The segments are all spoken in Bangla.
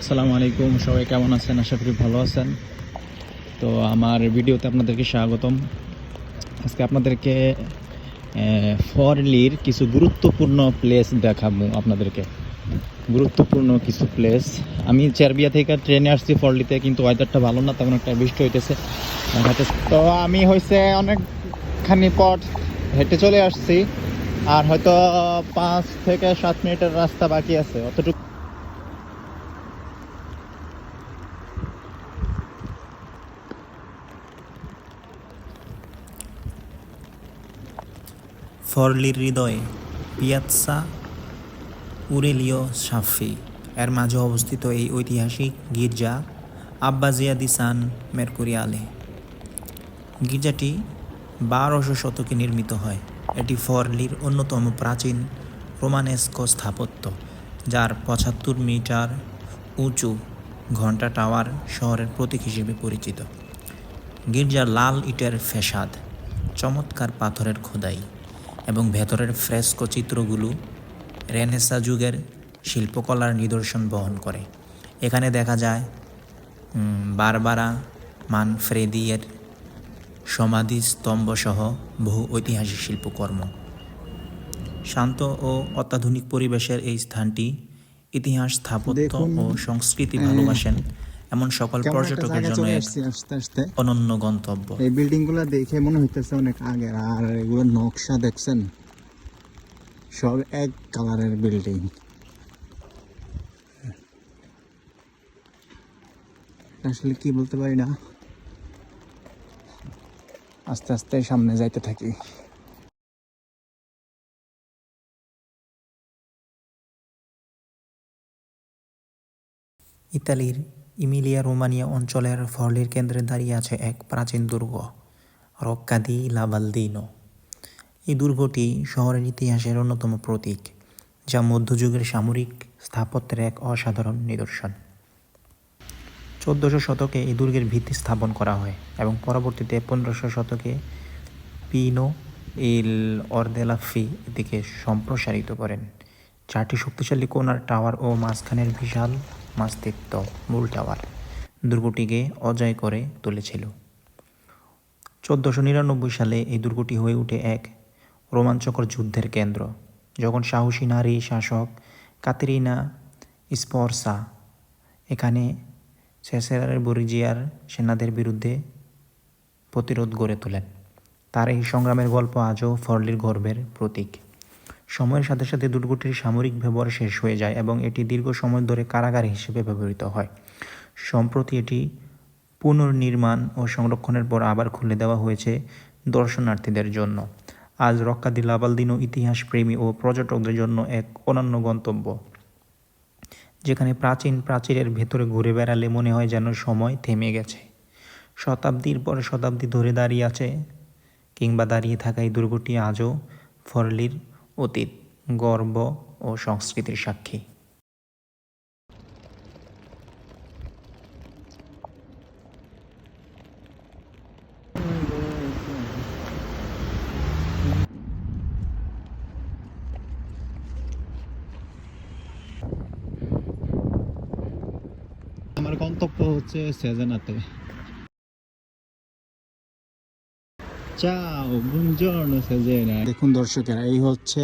আসসালামু আলাইকুম, সবাই কেমন আছেন? আশা করি ভালো আছেন। তো আমার ভিডিওতে আপনাদেরকে স্বাগতম। আজকে আপনাদেরকে ফরলির কিছু গুরুত্বপূর্ণ প্লেস দেখাবো আপনাদেরকে। গুরুত্বপূর্ণ কিছু প্লেস আমি চেরবিয়া থেকে ট্রেনে আসছি ফরলিতে কিন্তু ওয়েদারটা ভালো না, তেমন একটা বৃষ্টি হইতেছে। তো আমি হয়েছে অনেকখানি পথ হেঁটে চলে আসছি, আর হয়তো পাঁচ থেকে সাত মিনিটের রাস্তা বাকি আছে। অতটুকু ফরলির হৃদয়ে পিয়াৎসা, উরেলিও সাফি। এর মাঝে অবস্থিত এই ঐতিহাসিক গির্জা আব্বাজিয়া দি সান মেরকুরিয়ালে গির্জাটি বারোশো শতকে নির্মিত হয়। এটি ফরলির অন্যতম প্রাচীন রোমানেস্কো স্থাপত্য, যার পঁচাত্তর মিটার উঁচু ঘণ্টা টাওয়ার শহরের প্রতীক হিসেবে পরিচিত। গির্জার লাল ইটের ফ্যাসাদ, চমৎকার পাথরের খোদাই। এবং ভেতরের ফ্রেস্কো চিত্রগুলো রেনেসা যুগের শিল্পকলার নিদর্শন বহন করে। এখানে দেখা যায় বারবারা মানফ্রেদিয়ের সমাধি স্তম্ভসহ বহু ঐতিহাসিক শিল্পকর্ম। শান্ত ও অত্যাধুনিক পরিবেশের এই স্থানটি ইতিহাস স্থাপত্য ও সংস্কৃতি ভালোবাসেন। এমন সকল পর্যটকের জন্য এক আসছি আস্তে আস্তে। অনন্য গন্তব্য। এই বিল্ডিংগুলো দেখে মনে হইতেছে অনেক আগের আর এগুলো নকশা দেখছেন? সব এক কালারের বিল্ডিং আসলে কি বলতে পারি না? আস্তে আস্তে সামনে যাইতে থাকি। ইতালির ইমিলিয়া রোমানিয়া অঞ্চলের ফরলির কেন্দ্রে দাঁড়িয়ে আছে এক প্রাচীন দুর্গ, রক্কাদি লাভালদিনো। এই দুর্গটি শহরের ইতিহাসের অন্যতম প্রতীক, যা মধ্যযুগের সামরিক স্থাপত্যের এক অসাধারণ নিদর্শন। চোদ্দোশো শতকে এই দুর্গের ভিত্তি স্থাপন করা হয় এবং পরবর্তীতে পনেরোশো শতকে পিনো ইল অর্দেলাফি এদিকে সম্প্রসারিত করেন চারটি শক্তিশালী কোনার টাওয়ার ও মাঝখানের বিশাল মাস্তিত্ব মূল টাওয়ার দুর্গটিকে অজয় করে তুলেছিল। চোদ্দোশো নিরানব্বই সালে এই দুর্গটি হয়ে ওঠে এক রোমাঞ্চকর যুদ্ধের কেন্দ্র, যখন সাহসী নারী শাসক কাতেরিনা স্পর্সা, এখানে সেসেরার বরিজিয়ার সেনাদের বিরুদ্ধে প্রতিরোধ গড়ে তোলেন। তার এই সংগ্রামের গল্প আজও ফরলির গর্বের প্রতীক। সময়ের সাথে সাথে দুর্গটির সামরিক ব্যবহার শেষ হয়ে যায় এবং এটি দীর্ঘ সময় ধরে কারাগার হিসেবে ব্যবহৃত হয়। সম্প্রতি এটি পুনর্নির্মাণ ও সংরক্ষণের পর আবার খুলে দেওয়া হয়েছে দর্শনার্থীদের জন্য। আজ রক্কাদি লাবালদিনো ইতিহাস প্রেমী ও পর্যটকদের জন্য এক অনন্য গন্তব্য, যেখানে প্রাচীন প্রাচীরের ভেতরে ঘুরে বেড়ালে মনে হয় যেন সময় থেমে গেছে। শতাব্দীর পর শতাব্দী ধরে দাঁড়িয়ে আছে কিংবা দাঁড়িয়ে থাকা এই দুর্গটি আজও ফরলির অতীত গর্ব ও সংস্কৃতির সাক্ষী। আমার গন্তব্য হচ্ছে সেজেনাতে। চাও সেজেনা। দেখুন দর্শকেরা এই হচ্ছে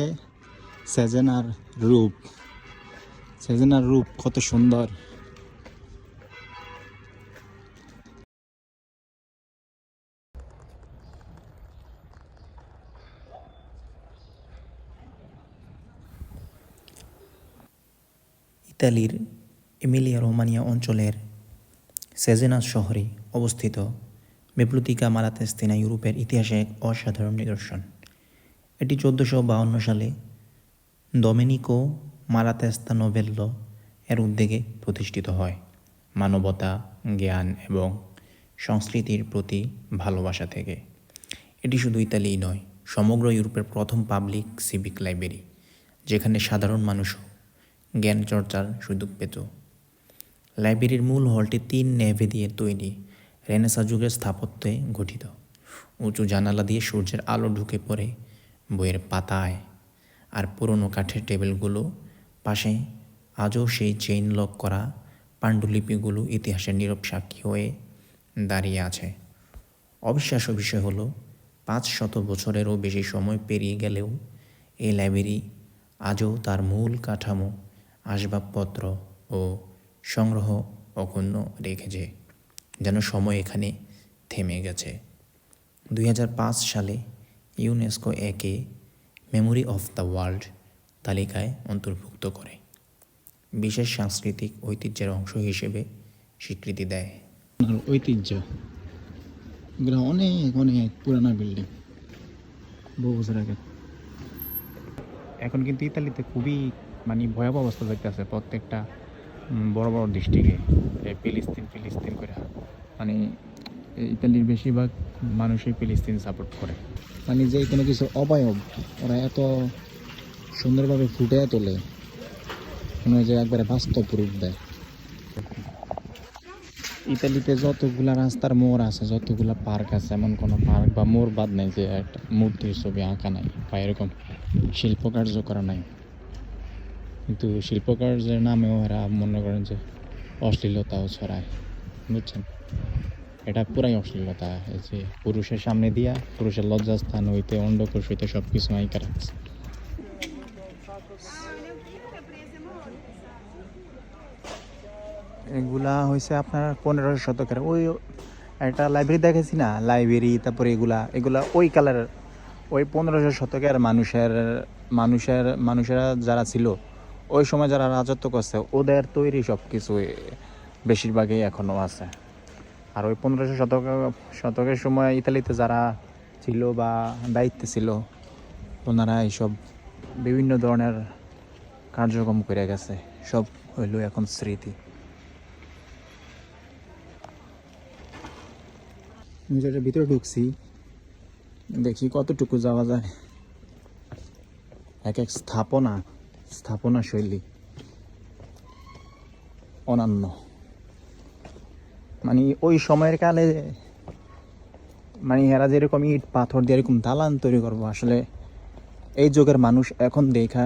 সেজেনার রূপ। সেজেনার রূপ কত সুন্দর। ইতালির এমিলিয়া রোমানিয়া অঞ্চলের সেজেনাস শহরে অবস্থিত। বেপ্লুতিকা মালাতেস্তিনা ইউরোপের ইতিহাসে এক অসাধারণ নিদর্শন। এটি চোদ্দোশো বাউন্ন সালে ডোমেনিকো মালাতেস্তা নোভেল্লো এর উদ্যোগে প্রতিষ্ঠিত হয়। মানবতা, জ্ঞান এবং সংস্কৃতির প্রতি ভালোবাসা থেকে। এটি শুধু ইতালিই নয়, সমগ্র ইউরোপের প্রথম পাবলিক সিভিক লাইব্রেরি, যেখানে সাধারণ মানুষও জ্ঞান চর্চার সুযোগ পেত। লাইব্রেরির মূল হলটি তিন নেভে দিয়ে তৈরি রেনেসা যুগের স্থাপত্যে গঠিত। উঁচু জানালা দিয়ে সূর্যের আলো ঢুকে পড়ে বইয়ের পাতায়। আর পুরনো কাঠের টেবিলগুলো পাশে আজও সেই চেইন লক করা পাণ্ডুলিপিগুলো ইতিহাসের নীরব সাক্ষী হয়ে দাঁড়িয়ে আছে। অবিশ্বাস্য বিষয় হলো, পাঁচ শত বছরেরও বেশি সময় পেরিয়ে গেলেও এই লাইব্রেরি আজও তার মূল কাঠামো, আসবাবপত্র ও সংগ্রহ অক্ষুণ্ণ রেখেছে। যেন সময় এখানে থেমে গেছে। দুই হাজার পাঁচ সালে ইউনেস্কো একে মেমোরি অফ দ্য ওয়ার্ল্ড তালিকায় অন্তর্ভুক্ত করে। বিশেষ সাংস্কৃতিক ঐতিহ্যের অংশ হিসেবে স্বীকৃতি দেয়। আর ঐতিহ্য। এগুলো অনেক অনেক পুরানা বিল্ডিং বহু বছর আগে। এখন কিন্তু ইতালিতে খুবই মানে ভয়াবহ অবস্থা দেখতে আছে প্রত্যেকটা বড় বড় ডিস্ট্রিক্টে ফিলিস্তিন ফিলিস্তিন করে মানে ইতালির বেশিরভাগ মানুষই ফিলিস্তিন সাপোর্ট করে। মানে যে কোনো কিছু অবয়ব, ওরা এত সুন্দরভাবে ফুটে তোলে হয় যে একবারে বাস্তব রূপ দেয়। ইতালিতে যতগুলা রাস্তার মোড় আছে, যতগুলা পার্ক আছে, এমন কোনো পার্ক বা মোড় বাদ নাই যে একটা মূর্তির ছবি আঁকা নাই বা এরকম শিল্পকার্য করা নাই। কিন্তু শিল্পকার্যের নামেও এরা মনে করেন যে অশ্লীলতাও ছড়ায়, বুঝছেন? এটা পুরাই অশ্লীলতা যে পুরুষের সামনে দিয়া পুরুষের লজ্জাস্থান হইতে অন্ডকোষ হইতে সব কিছু আঁকা রাখছে। এগুলা হয়েছে আপনার পনেরো শতকের, ওই একটা লাইব্রেরি দেখেছি না? লাইব্রেরি তারপরে এগুলা এগুলা ওই কালার, ওই পনেরোশো শতকের মানুষের মানুষের, মানুষেরা যারা ছিল ওই সময় যারা রাজত্ব করছে, ওদের তৈরি সব কিছু বেশিরভাগই এখনও আছে। আর ওই পনেরোশো শতক, শতকের সময় ইতালিতে যারা ছিল বা দায়িত্বে ছিল, ওনারা এইসব বিভিন্ন ধরনের কার্যক্রম করে গেছে। সব হইল এখন স্মৃতি। আমি যেটা ভিতরে ঢুকছি, দেখি কতটুকু যাওয়া যায়। এক এক স্থাপনা স্থাপনা শৈলী। অনন্য। মানে ওই সময়ের কালে মানে এরা যেরকম ইট, পাথর দিয়ে এরকম দালান তৈরি করব, আসলে এই যুগের মানুষ এখন দেখা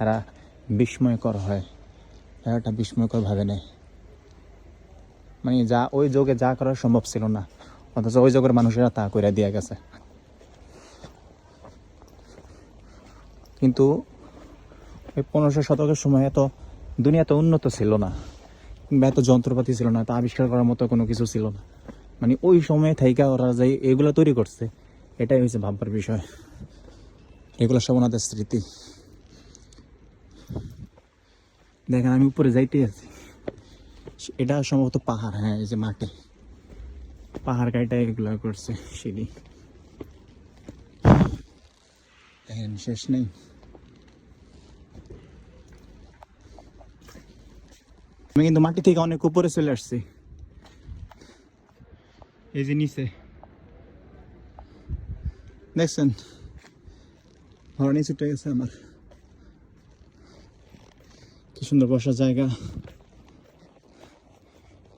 এরা বিস্ময়কর হয়। এরা একটা বিস্ময়কর ভাবে নেয়। মানে যা, ওই যুগে যা করা সম্ভব ছিল না, অথচ ওই যুগের মানুষেরা তা করে দিয়ে গেছে। কিন্তু ওই পনেরোশো শতকের সময় এত দুনিয়া তো উন্নত ছিল না, কিংবা এত যন্ত্রপাতি ছিল না, তা আবিষ্কার করার মতো কোনো কিছু ছিল না। মানে ওই সময় থাইকা ওরা যে এগুলো তৈরি করছে, এটাই হয়েছে ভাববার বিষয়। এগুলো সব ওনাদের স্মৃতি। দেখেন, আমি উপরে যাইতে আছি। এটা সম্ভবত পাহাড় হ্যাঁ এই যে মাঠে পাহাড় কাইটা এগুলো করছে সিঁড়ি। শেষ নেই। আমি কিন্তু মাটি থেকে অনেক উপরে চলে আসছি। এই যে নিচে। দেখছেন? হরনি ছুটে গেছে আমার। কি সুন্দর বসার জায়গা।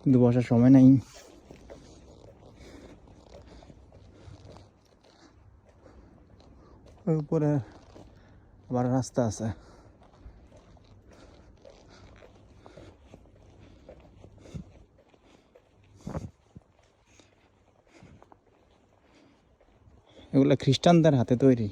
কিন্তু বসার সময় নাই। উপরে আবার রাস্তা আছে। এগুলো খ্রিস্টানদের হাতে তৈরি।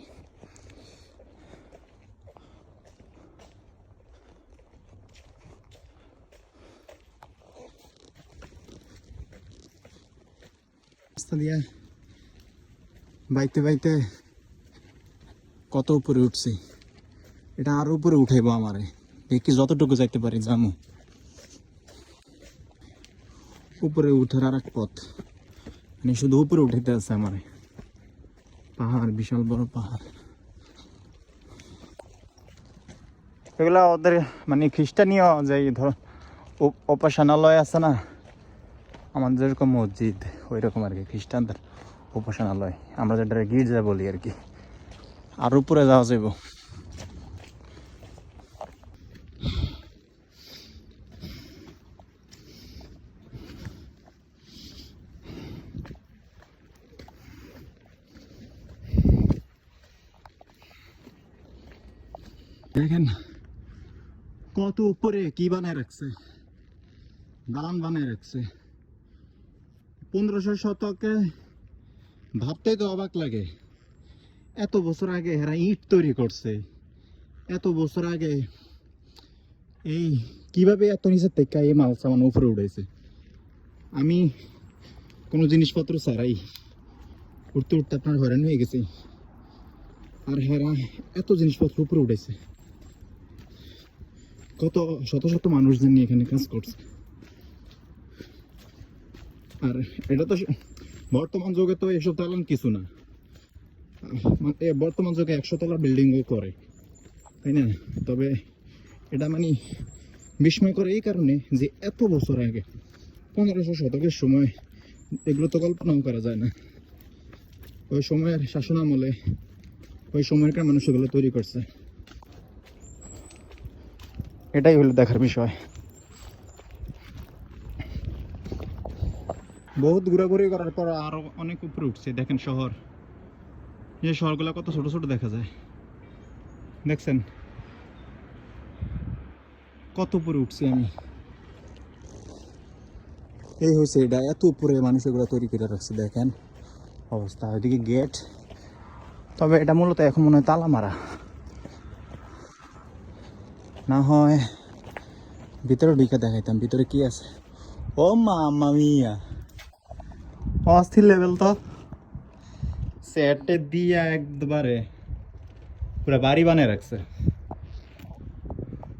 বাইতে বাইতে কত উপরে উঠছি? এটা আরও উপরে উঠাইব আমারে। দেখি যতটুকু যাইতে পারি, জামু। উপরে উঠার আর এক পথ। মানে শুধু উপরে উঠাইতে আছে আমারে। পাহাড়, বিশাল বড় পাহাড়। এগুলা ওদের মানে খ্রিস্টানীয় যে ধর উপ- উপাসনালয় আছে না, আমাদের যেরকম মসজিদ ওই রকম আর কি, খ্রিস্টানদের উপাসনালয়। আমরা যেটা গির্জা বলি আর কি। আর উপরে যাওয়া যাইব দেখেন কত উপরে কি বানায় রাখছে? দালান বানিয়ে রাখছে। পনেরোশো শতকে ভাবতেই তো অবাক লাগে। এত বছর আগে এরা ইট তৈরি করছে। এত বছর আগে এই কীভাবে এত নিচের থেকে এই মাল সামান উপরে উঠেছে? আমি কোনো জিনিসপত্র ছাড়াই উঠতে উঠতে আপনার হয়রান হয়ে গেছে। আর হেরা এত জিনিসপত্র উপরে উঠেছে। কত শত শত মানুষজন নিয়ে এখানে কাজ করছে। আর এটা তো বর্তমান যুগে তো এসব তালান কিছু না। মানে বর্তমান যুগে একশো তলা বিল্ডিংও করে, তাই না? তবে এটা মানে বিস্ময় করে এই কারণে যে এত বছর আগে পনেরোশো শতকের সময় এগুলো তো কল্পনাও করা যায় না। ওই সময়ের শাসন আমলে ওই সময়কার মানুষ এগুলো তৈরি করছে। এটাই হলো দেখার বিষয়। বহুত ঘোরাঘুরি করার পর আরও অনেক উপরে উঠছে, দেখেন শহর। এই শহরগুলো কত ছোট ছোট দেখা যায়। দেখছেন? কত উপরে উঠছি আমি। এই হয়েছে এটা, এত উপরে মানুষ এগুলো তৈরি করে রাখছে, দেখেন। অবস্থা, ওইদিকে গেট তবে এটা মূলত এখন মনে হয় তালা মারা। না হয় ভিতরে ঢুকে দেখাইতাম, ভিতরে কি আছে? ও মামা মিয়া। অস্থির লেভেল তো। সেটে দিয়ে একবারে পুরো বাড়ি বানিয়ে রাখছে।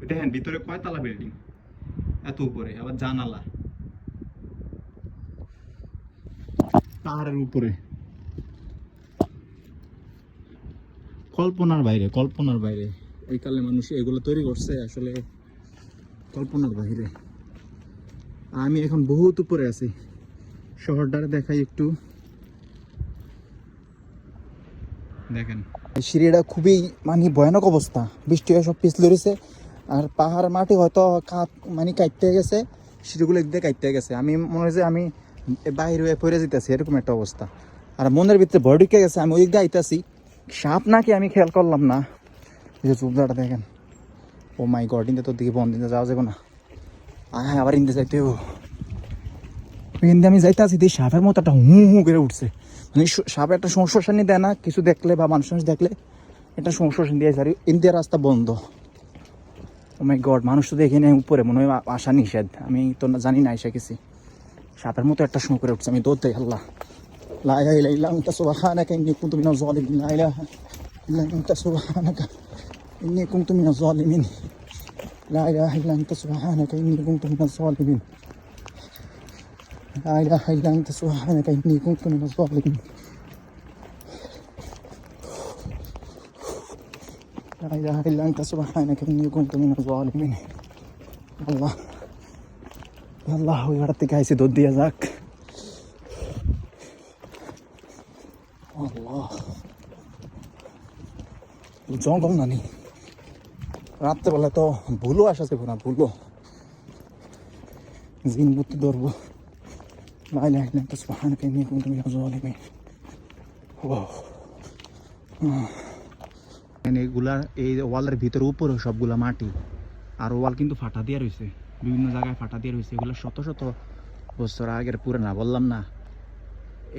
দেখেন, ভিতরে কয়তলা বিল্ডিং এত উপরে, আবার জানালা। পাহাড়ের উপরে। কল্পনার বাইরে কল্পনার বাইরে। ওই কালে মানুষ এগুলো তৈরি করছে আসলে কল্পনার বাহিরে। আমি এখন বহুত উপরে আছি। শহরটারে দেখাই একটু। দেখেন। এই সিঁড়িটা খুবই মানে ভয়ানক অবস্থা। বৃষ্টি সব পিছলে রয়েছে। আর পাহাড় মাটি হয়তো কাত মানে কাটতে গেছে। সিঁড়িগুলো একদিকে কাটতে গেছে। আমি মনে হয় যে আমি বাইরে হয়ে পড়ে যেতেছি। এরকম একটা অবস্থা। আর মনের ভিতরে ভয় ঢুকে গেছে। আমি ওই দিকে আইতাছি। সাপ নাকি আমি খেয়াল করলাম না। চুপদাটা দেখেন। ও মাই গড ইন্দে তোর দিকে বন্ধ যাওয়া যাবে না। আয়, আবার ইন্দে যাইতে ইন্দে আমি যাইতে আছি দিয়ে সাপের মতো একটা হু হু করে উঠছে। মানে সাপ একটা সংশ্বাসানি দেয় না, কিছু দেখলে বা মানুষ দেখলে এটা সংশ্বাসন দিয়ে ইন্ডিয়ার রাস্তা বন্ধ। ও মাই গড মানুষ তো দেখে নেই উপরে, মনে হয় আসা নিষেধ। আমি তো জানি না এসে গেছি। সাপের মতো একটা শো করে উঠছে, আমি দৌড় দেই, আল্লাহ। লা ইলাহা ইল্লা ইল্লা আনতা সুবহানাকা, ইন্নী কুনতু মিনাজ জালিমিন, লা ইলাহা ইল্লা আনতা إني كنت من الظالمين. لا إله إلا أنت سبحانك إني كنت من الظالمين. لا إله إلا أنت سبحانك إني كنت من الظالمين. لا إله إلا أنت سبحانك إني كنت من الظالمين. الله. الله يرتك هاي سيدود يا زاك. الله. الزون قمنا نيه রাত্রেবেলা তো ভুলো আসা যাবো না ভুলো জিন বুদ্ধি ধরবো لا إله إلا أنت سبحانك إني كنت من الظالمين واو এগুলার এই ওয়ালের ভিতরে উপরে সবগুলা মাটি আর ওয়াল কিন্তু ফাটা দিয়ে রয়েছে বিভিন্ন জায়গায় ফাটা দিয়ে রয়েছে এগুলো শত শত বছর আগের পুরানা বললাম না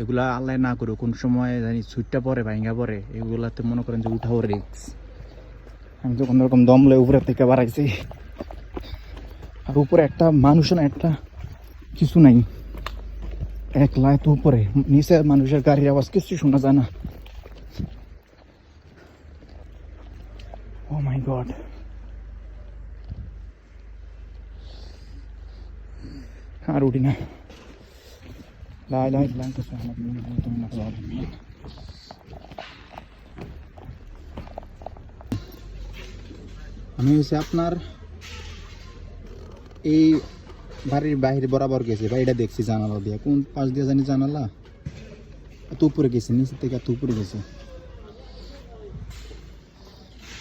এগুলা আল্লাহ না করে কোন সময় জানি ছুটটা পরে ভাঙ্গা পরে এগুলাতে মনে করেন যে উঠাও রিক্স আমি তো কোনো রকম দমলে উপরে থেকে বাড়াইছি আর উপরে একটা মানুষ না একটা কিছু নাই একলা এত উপরে নিচে মানুষের গাড়ির আওয়াজ কিছু শোনা যায় না ও মাই গড আর উঠি না لا إله إلا أنت سبحانك إني كنت من الظالمين আমি হচ্ছে আপনার এই বাড়ির বাইরে বরাবর গেছি বাড়িটা দেখছি জানালা দিয়ে। কোন পাশ দিয়ে জানি জানালা? এত উপরে গেছে নিচে থেকে এত উপরে গেছে।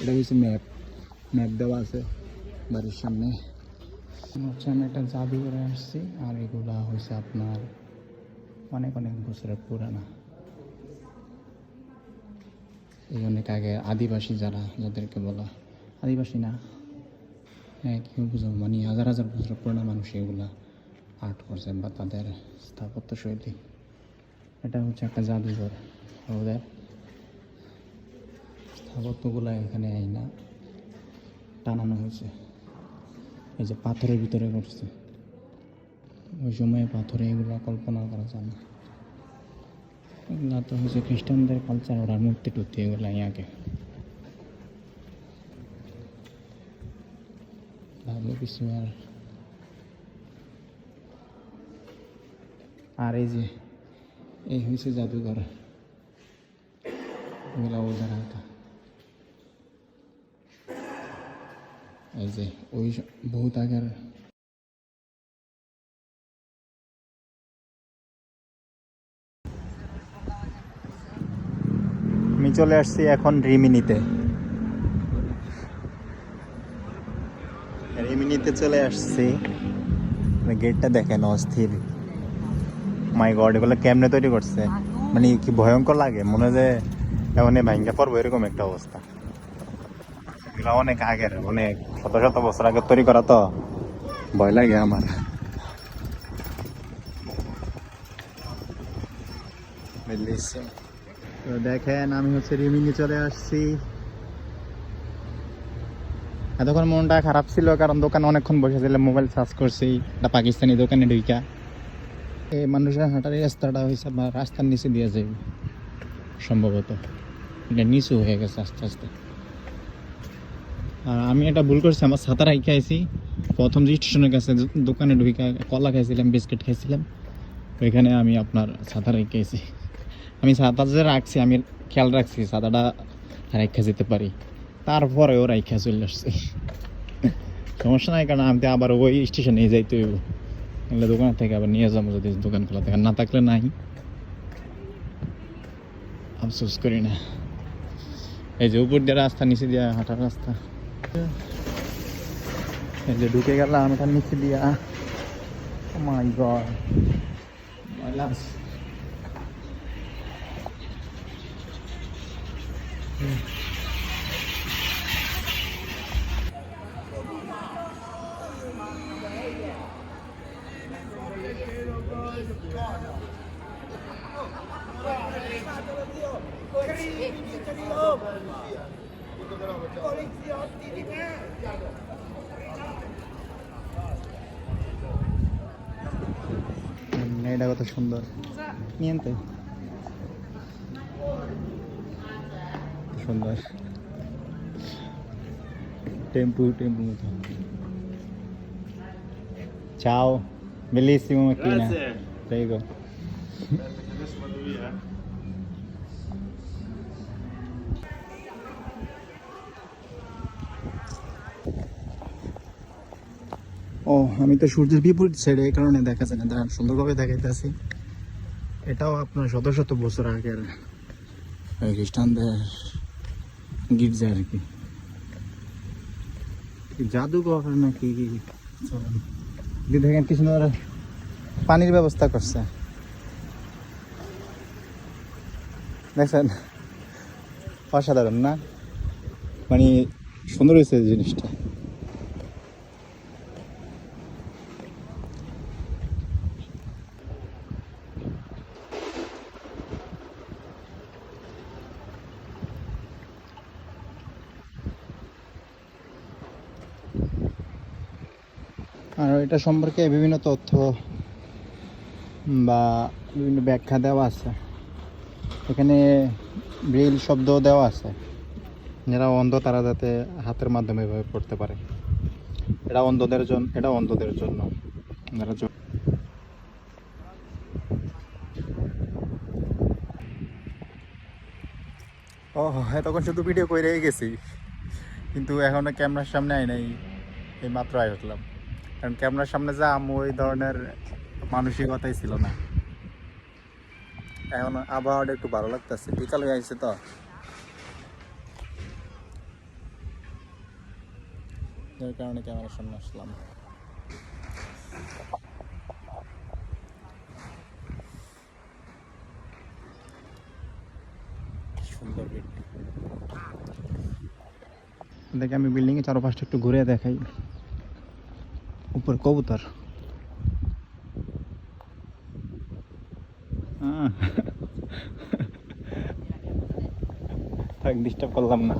এটা হচ্ছে ম্যাপ। ম্যাপ দেওয়া আছে বাড়ির সামনে। হচ্ছে আমি একটা জাদু করে আসছি, আর এগুলা হয়েছে আপনার অনেক অনেক বছরের পুরানা। এই অনেক আগে আদিবাসী যারা, যাদেরকে বলা আদিবাসী না হ্যাঁ কি বুঝব মানে হাজার হাজার বছর পুরোনো মানুষ এগুলা আর্ট করছে বা তাদের স্থাপত্য শৈলী। এটা হচ্ছে একটা জাদুঘর। ওদের স্থাপত্যগুলো এখানে এই না টানানো হয়েছে। এই যে পাথরের ভিতরে করছে। ওই সময়ে পাথরে এগুলো কল্পনা করা যায় না। এগুলা তো হচ্ছে খ্রিস্টানদের কালচার ওরা মূর্তি টুর্তি এগুলো আগে। ভালো কিছু আর এই যে, এই হয়েছে জাদুঘর। ওদের হাতা এই যে, ওই বহুত আগের। আমি চলে আসছি এখন রিমিনিতে। রিমিনিতে চলে আসছি। গেটটা দেখেন অস্থির। মাই গড এগুলো কেমনে তৈরি করছে? মানে কি ভয়ঙ্কর লাগে? মনে যে এমন ভাঙ্গা পড়ব এরকম একটা অবস্থা। এগুলো অনেক আগের, অনেক শত শত বছর আগে তৈরি করা তো। ভয় লাগে আমার। দেখেন, আমি হচ্ছে রিমিনি চলে আসছি। এতক্ষণ মনটা খারাপ ছিল, কারণ দোকানে অনেকক্ষণ বসেছিলাম, মোবাইল সার্চ করছি, একটা পাকিস্তানি দোকানে ঢুইকা। এই মানুষের হাঁটার রাস্তাটা হয়েছে বা রাস্তার নিচে দিয়ে যাবে সম্ভবত। এটা নিচু হয়ে গেছে আস্তে আস্তে। আর আমি একটা ভুল করছি, আমার সাঁতার রাখি আইছি। প্রথম যে স্টেশনের কাছে দোকানে ঢুইকা, কলা খাইছিলাম, বিস্কিট খাইছিলাম, ওইখানে আমি আপনার সাঁতার রেখে আইছি। আমি সাঁতার যে রাখছি, আমি খেয়াল রাখছি, ছাতাটা রাখা যেতে পারি। তারপরেও রাখা চলে আসছি। সমস্যা নাই, কারণ আমি আবার ওই স্টেশনে যাইতে হইব। এগুলো দোকান থেকে আবার নিয়ে যাব যদি দোকান খোলা থাকে না থাকলে নাই। আফসোস করি না। এই যে উপর দিয়ে রাস্তা, নিচে দিয়া হাঁটার রাস্তা। এই যে ঢুকে গেলাম এটার নিচে দিয়া। মাই গড my last এটা কত সুন্দর নিয়েন্তে সুন্দর টেম্পু টেম্পু মতো Ciao, bellissimo macchina. Prego. ও আমি তো সূর্যের বিপরীত সাইডে এই কারণে দেখা যায় না। দাঁড়ান, সুন্দরভাবে দেখাইতেছি এটাও আপনার শত শত বছর আগের খ্রিস্টানদের গির্জা আর কি। জাদুঘর নাকি? দেখেন কি সুন্দর পানির ব্যবস্থা করছে। দেখছেন? অসাধারণ না? মানে সুন্দর হয়েছে জিনিসটা আর এটা সম্পর্কে বিভিন্ন তথ্য বা বিভিন্ন ব্যাখ্যা দেওয়া আছে। এখানে ব্রেল শব্দ দেওয়া আছে। যারা অন্ধ, তারা যাতে হাতের মাধ্যমে এভাবে পড়তে পারে। এটা অন্ধদের জন্য এটা অন্ধদের জন্য। যারা ও এতক্ষণ শুধু ভিডিও করে গেছি। কিন্তু এখনও ক্যামেরার সামনে আই নাই, এই মাত্র আই উঠলাম। কারণ ক্যামেরার সামনে যা আমি ওই ধরনের মানসিকতাই ছিল না। এখন আবহাওয়াটা একটু ভালো লাগতেছে। বিকাল হয়ে আসছে তো। যার কারণে ক্যামেরার সামনে আসলাম। দেখে আমি বিল্ডিংয়ে চারপাশটা একটু ঘুরে দেখাই। উপর কবুতর। থাক ডিস্টার্ব করলাম না।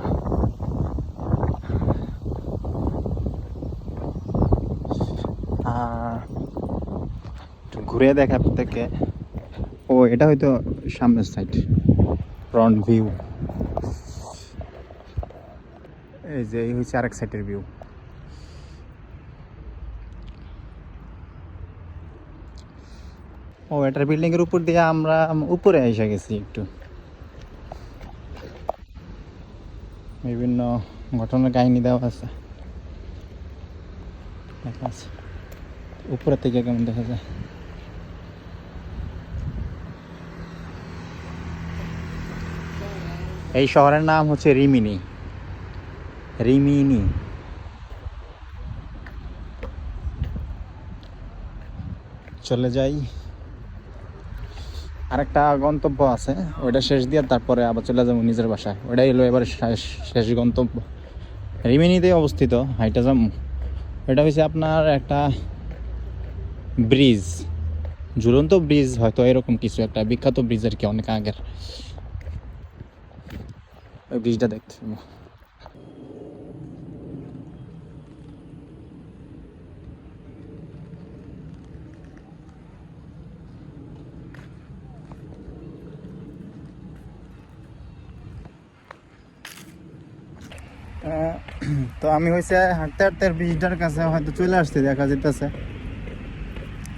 ঘুরে দেখা থেকে। ও এটা হয়তো সামনের সাইড ফ্রন্ট ভিউ এই যে এই হচ্ছে আরেক সাইডের ভিউ এটার বিল্ডিং এর উপর দিয়ে আমরা উপরে এসে গেছি একটু। বিভিন্ন ঘটনার কাহিনী দেওয়া আছে। লেখা আছে। উপরে থেকে কেমন দেখা যায়? এই শহরের নাম হচ্ছে রিমিনি। রিমিনি। চলে যাই। আরেকটা গন্তব্য আছে, ওইটা শেষ দিয়ে তারপরে আবার চলে যাব নিজের বাসায়। ওইটাই হলো এবার শেষ গন্তব্য। রিমিনিতে অবস্থিত, হাইটা যাম এটা হচ্ছে আপনার একটা ব্রিজ। ঝুলন্ত ব্রিজ হয়তো এরকম কিছু একটা, বিখ্যাত ব্রিজ আর কি অনেক আগের। ওই ব্রিজটা দেখতে। তো আমি হয়েছে হাঁটতে হাঁটতে ব্রিজটার কাছে হয়তো চলে আসছি, দেখা যেতেছে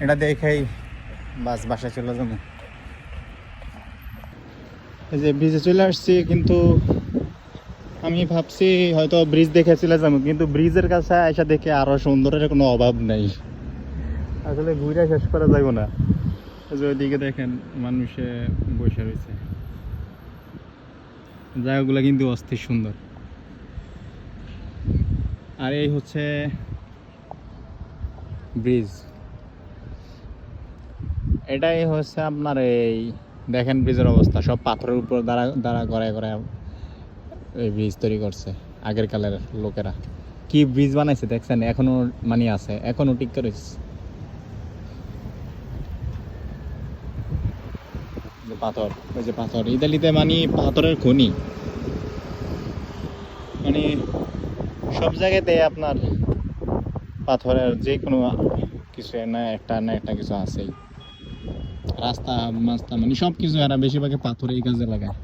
এটা দেখেই বাস বাসায় চলে যাব। এই যে ব্রিজে চলে আসছি, কিন্তু আমি ভাবছি হয়তো ব্রিজ দেখে চলে যাব, কিন্তু ব্রিজের কাছে এসে দেখে আরও সুন্দরের কোনো অভাব নেই। আসলে ঘুরে শেষ করা যাব না। যে ওইদিকে দেখেন মানুষে বসে রয়েছে। জায়গাগুলো কিন্তু অস্থির সুন্দর। আর এই হচ্ছে ব্রিজ। এটাই হচ্ছে আপনার এই, দেখেন ব্রিজের অবস্থা, সব পাথরের উপর দাঁড়া দাঁড়া করে করে এই ব্রিজ তৈরি করছে আগের কালের লোকেরা। কি ব্রিজ বানাইছে দেখছেন? এখনও মানে আছে, এখনও টিক রয়েছে পাথর ওই যে পাথর, ইতালিতে মানে পাথরের খনি। মানে সব জায়গাতে আপনার পাথরের যে কোনো কিছু না একটা না একটা কিছু আছেই। রাস্তা, মাস্তা মানে সব কিছু এরা বেশিরভাগে পাথরে এই কাজে লাগায়।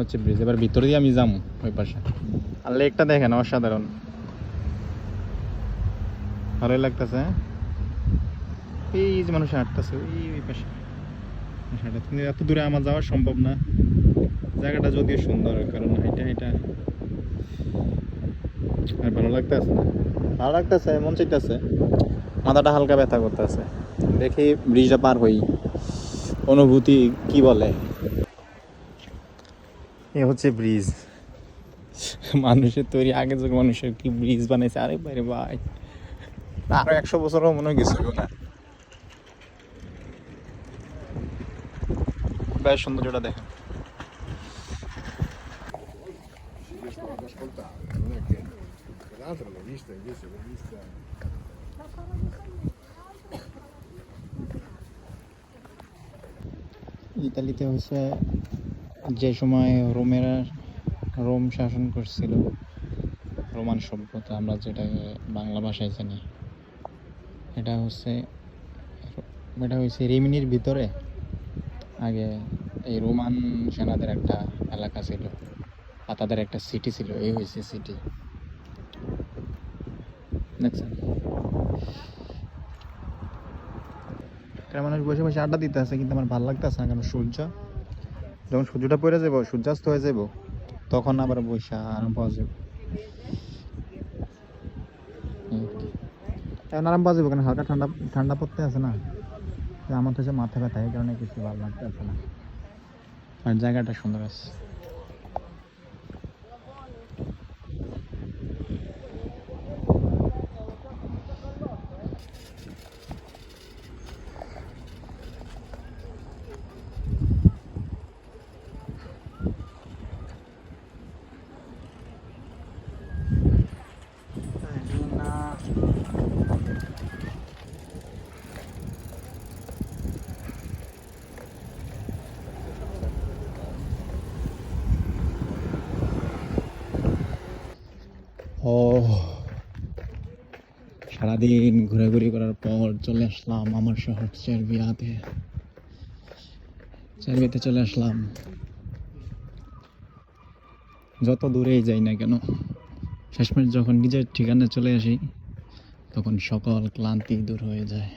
হচ্ছে ব্রিজ এবার ভিতরে দিয়ে আমি যাব, ওই পাশে। আর লেকটা দেখেন, অসাধারণ। ভালোই লাগতেছে হ্যাঁ? এই যে মানুষ হাঁটতেছে ওই পাশে। কিন্তু এত দূরে আমার যাওয়া সম্ভব না। জায়গাটা যদিও সুন্দর, কারণ এটা এটা আর ভালো লাগতেছে না? ভালো লাগতেছে মন চাইতেছে। মাথাটা হালকা ব্যথা করতেছে। দেখি ব্রিজটা পার হই। অনুভূতি কি বলে? এ হচ্ছে ব্রিজ। মানুষের তৈরি আগে যখন মানুষের কি ব্রিজ বানাইছে? আরে বাইরে ভাই। আরও একশো বছরও মনে কিছু না। বেশ সৌন্দর্যটা দেখেন। Vista. ইতালিতে হচ্ছে যে সময় রোমেরা রোম শাসন করছিল, রোমান সভ্যতা, আমরা যেটাকে বাংলা ভাষায় জানি, এটা হচ্ছে এটা হচ্ছে রিমিনির ভিতরে, আগে এই রোমান সেনাদের একটা এলাকা ছিল, আর তাদের একটা সিটি ছিল, এই হয়েছে সিটি দেখছেন মানুষ বসে বসে আড্ডা দিতে আছে, কিন্তু আমার ভালো লাগতেছে না, কারণ সূর্য যখন সূর্যটা পড়ে যাব, সূর্যাস্ত হয়ে যাব, তখন আবার বসে আরাম পাওয়া যাবে। এখন আরাম পাওয়া যাবে, কারণ হালকা ঠান্ডা ঠান্ডা পড়তে আছে না। আমার তো মাথা ব্যথা এই কারণে কিছু ভালো লাগতে আছে না। আর জায়গাটা সুন্দর আছে। সারাদিন ঘোরাঘুরি করার পর চলে আসলাম আমার শহর চেরবিয়াতে চেরবিয়াতে চলে আসলাম। যত দূরেই যাই না কেন, শেষমেশ যখন নিজের ঠিকানা চলে আসি, তখন সকল ক্লান্তি দূর হয়ে যায়।